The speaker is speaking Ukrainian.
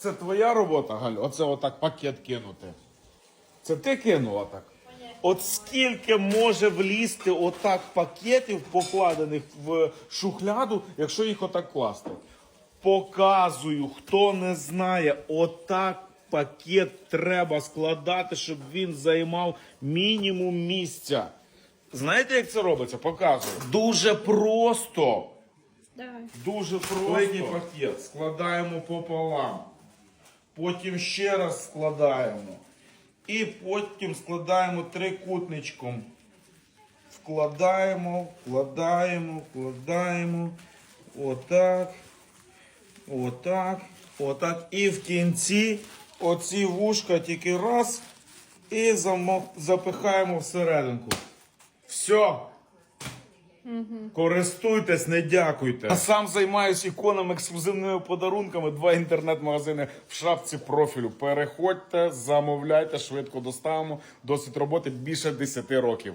Це твоя робота, Галь? Оце отак пакет кинути. Це ти кинула так? От скільки може влізти отак пакетів, покладених в шухляду, якщо їх отак класти? Показую, хто не знає, отак пакет треба складати, щоб він займав мінімум місця. Знаєте, як це робиться? Показую. Дуже просто. Давай. Дуже просто. Великий пакет складаємо пополам. Потім ще раз складаємо. І потім складаємо трикутничком. Вкладаємо, вкладаємо, вкладаємо. Отак. Отак. Отак. І в кінці оці вушка тільки раз. І запихаємо всерединку. Все. Користуйтесь, не дякуйте. Я сам займаюся іконами, ексклюзивними подарунками. Два інтернет-магазини в шапці профілю. Переходьте, замовляйте, швидко доставимо. Досить роботи більше 10 років.